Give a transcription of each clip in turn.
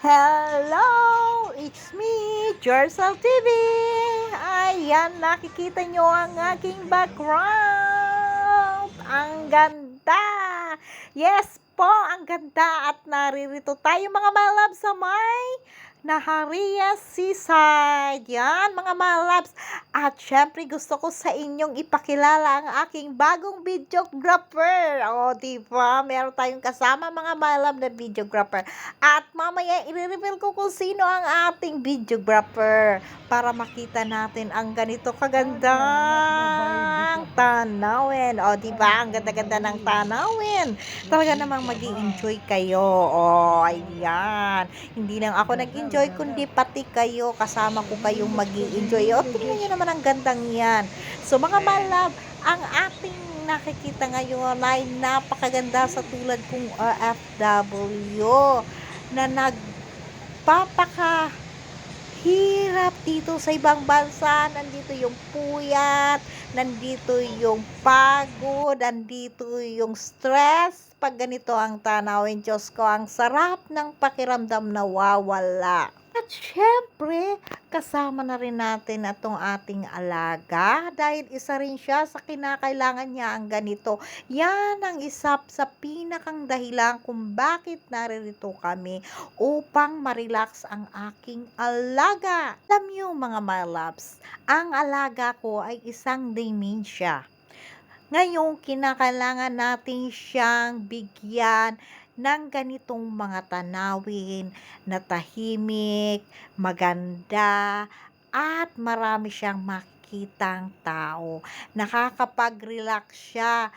Hello! It's me, Jersal TV! Ayan, nakikita nyo ang aking background! Ang ganda! Yes po, ang ganda! At naririto tayo mga malab sa may Naharia Seaside. Yan, mga malabs. At syempre, gusto ko sa inyong ipakilala ang aking bagong videographer. O, di ba? Meron tayong kasama mga malab na videographer. At mamaya, i-reveal ko kung sino ang ating videographer para makita natin ang ganito kagandang tanawin. O, di ba? Ang ganda-ganda ng tanawin. Talaga namang mag enjoy kayo. O, ayan. Hindi lang ako nag-enjoy, kundi pati kayo. Kasama ko kayong mag enjoy O, tingnan nyo naman ang gandang yan. So, mga malab, ang ating nakikita ngayon ay napakaganda sa tulad kong OFW na nagpapaka hirap dito sa ibang bansa. Nandito yung puyat, nandito yung pagod, nandito yung stress. Pag ganito ang tanawin, Diyos ko, ang sarap ng pakiramdam na wawala. At syempre, kasama na rin natin itong ating alaga dahil isa rin siya sa kinakailangan niya ang ganito. Yan ang isa sa pinakang dahilan kung bakit naririto kami upang marilax ang aking alaga. Alam mga loves, ang alaga ko ay isang dementia. Ngayon, kinakailangan natin siyang bigyan ng ganitong mga tanawin na tahimik, maganda, at marami siyang makitang tao. Nakakapag-relax siya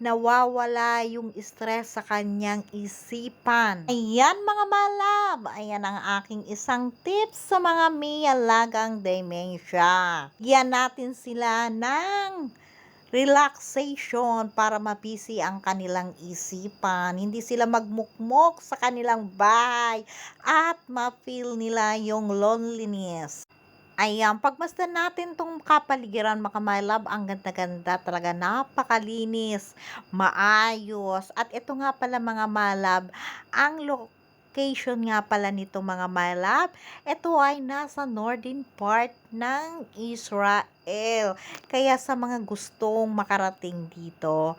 nawawala yung stress sa kanyang isipan. Ayan mga malab, ayan ang aking isang tips sa mga may alagang dementia. Yan natin sila ng relaxation para mapisi ang kanilang isipan. Hindi sila magmukmok sa kanilang bahay at ma-feel nila yung loneliness. Ayan, pagmasdan natin tong kapaligiran mga my love, ang ganda-ganda talaga, napakalinis, maayos. At ito nga pala mga my love, ang location nga pala nito mga love, ito ay nasa northern part ng Israel. Kaya sa mga gustong makarating dito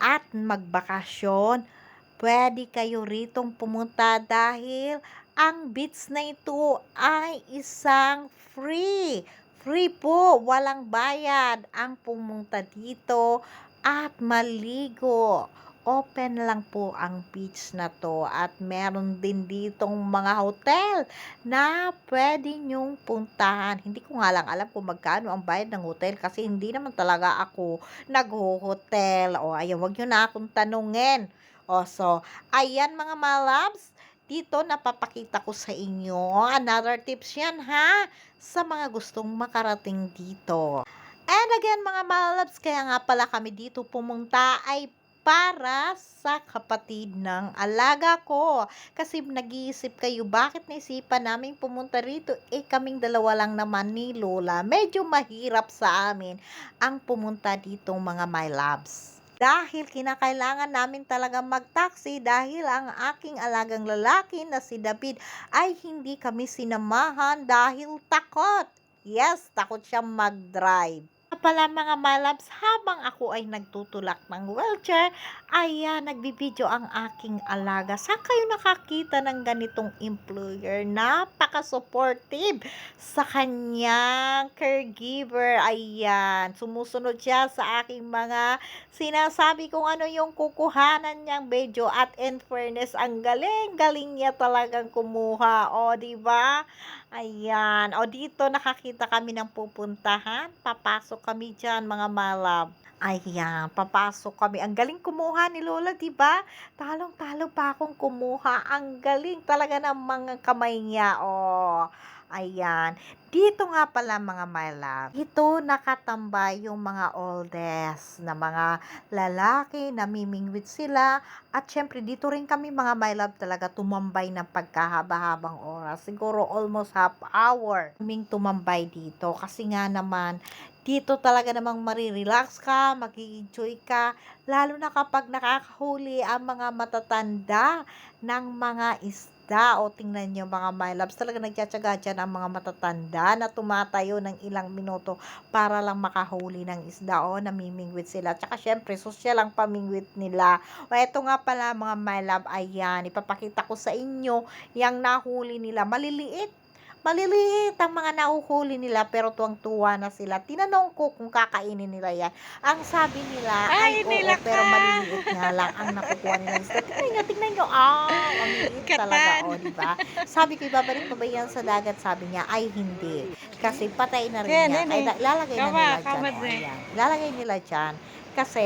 at magbakasyon, pwede kayo ritong pumunta dahil ang beach na ito ay isang free. Free po, walang bayad ang pumunta dito at maligo. Open lang po ang beach na to at meron din ditong mga hotel na pwede nyong puntahan. Hindi ko nga lang alam kung magkano ang bayad ng hotel kasi hindi naman talaga ako nag-hotel. O ayan, wag nyo na akong tanungin. O so, ayan mga malabs, dito napapakita ko sa inyo. Another tips yan ha, sa mga gustong makarating dito. And again mga malabs, kaya nga pala kami dito pumunta ay para sa kapatid ng alaga ko. Kasi nag-iisip kayo, bakit naisipan namin pumunta rito? Eh, kaming dalawa lang naman ni Lola. Medyo mahirap sa amin ang pumunta dito mga my loves dahil kinakailangan namin talaga mag-taxi dahil ang aking alagang lalaki na si David ay hindi kami sinamahan dahil takot. Yes, takot siya mag-drive pala mga malabs, habang ako ay nagtutulak ng wheelchair, ay uh, nagbibideo ang aking alaga. Saan kayo nakakita ng ganitong employer? Napaka-supportive sa kanyang caregiver. Ayan, sumusunod siya sa aking mga sinasabi kung ano yung kukuhanan niyang video at in fairness, ang galing-galing niya talagang kumuha. O, di ba? Ayan. O, dito nakakita kami ng pupuntahan. Papasok kami dyan, mga malab. Ayan, papasok kami. Ang galing kumuha ni Lola, di ba? Talong-talo pa akong kumuha. Ang galing talaga ng mga kamay niya. Oh. Ayan. Dito nga pala mga my love, ito nakatambay yung mga oldest na mga lalaki, namimingwit sila. At syempre dito rin kami mga my love talaga tumambay ng pagkahaba-habang oras. Siguro almost half hour kaming tumambay dito. Kasi nga naman, dito talaga namang marirelax ka, mag-enjoy ka, lalo na kapag nakakahuli ang mga matatanda ng mga isda. O tingnan nyo mga my loves, talaga nagtsatsaga dyan ang mga matatanda na tumatayo ng ilang minuto para lang makahuli ng isda. O namimingwit sila. Tsaka syempre, sosyal ang pamingwit nila. O eto nga pala mga my love, ayan, ipapakita ko sa inyo yung nahuli nila. Maliliit maliliit ang mga nahuhuli nila pero tuwang-tuwa na sila. Tinanong ko kung kakainin nila yan. Ang sabi nila ay, Ay, oo, pero maliliit nga lang ang nakukuha nila. Isda. Tingnan nyo, tingnan nyo. Ah, ang liit Katan. talaga. O, di ba? Sabi ko, ibabalik mo ba yan sa dagat? Sabi niya, ay hindi. Kasi patay na rin Yan, niya. Ay, eh. ilalagay na nila dyan. kamad O, na ayan. Ilalagay nila dyan. Kasi,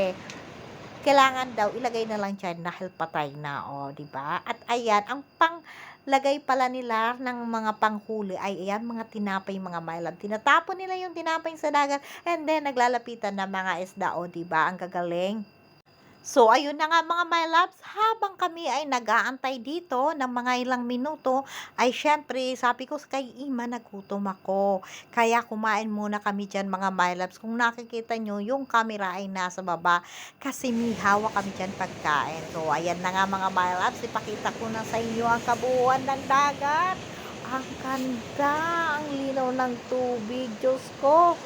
kailangan daw ilagay na lang dyan dahil patay na, o, di ba? At ayan, ang pang lagay pala nila ng mga panghuli ay ayan, mga tinapay, mga mylab. Tinatapon nila yung tinapay sa dagat and then naglalapitan ng mga isda, o, di ba? Ang gagaling. So, ayun na nga mga my loves, habang kami ay nag-aantay dito ng mga ilang minuto, ay syempre, sabi ko kay Ima, nagutom ako. Kaya kumain muna kami dyan mga my loves. Kung nakikita nyo, yung camera ay nasa baba kasi may hawak kami dyan pagkain. So, ayan na nga mga my loves, ipakita ko na sa inyo ang kabuuan ng dagat. Ang ganda, ang linaw ng tubig, Diyos ko.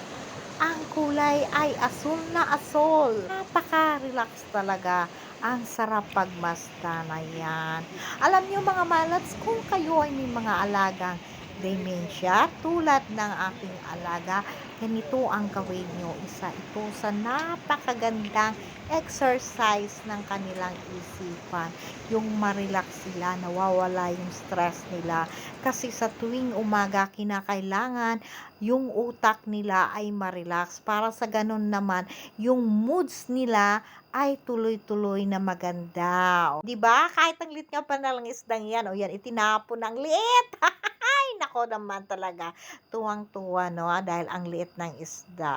Ang kulay ay asul na asul. Napaka-relax talaga. Ang sarap pagmasta na yan. Alam niyo mga malats, kung kayo ay may mga alagang dementia, tulad ng aking alaga, ganito ang gawin nyo. Isa ito sa napakagandang exercise ng kanilang isipan. Yung marilax sila, nawawala yung stress nila. Kasi sa tuwing umaga, kinakailangan yung utak nila ay marilax. Para sa ganun naman, yung moods nila ay tuloy-tuloy na maganda. 'Di ba? Kahit ang lit nga pa na lang isdang yan. O yan, itinapon ang liit. Ay, nako naman talaga. Tuwang-tuwa, no? Dahil ang liit ng isda.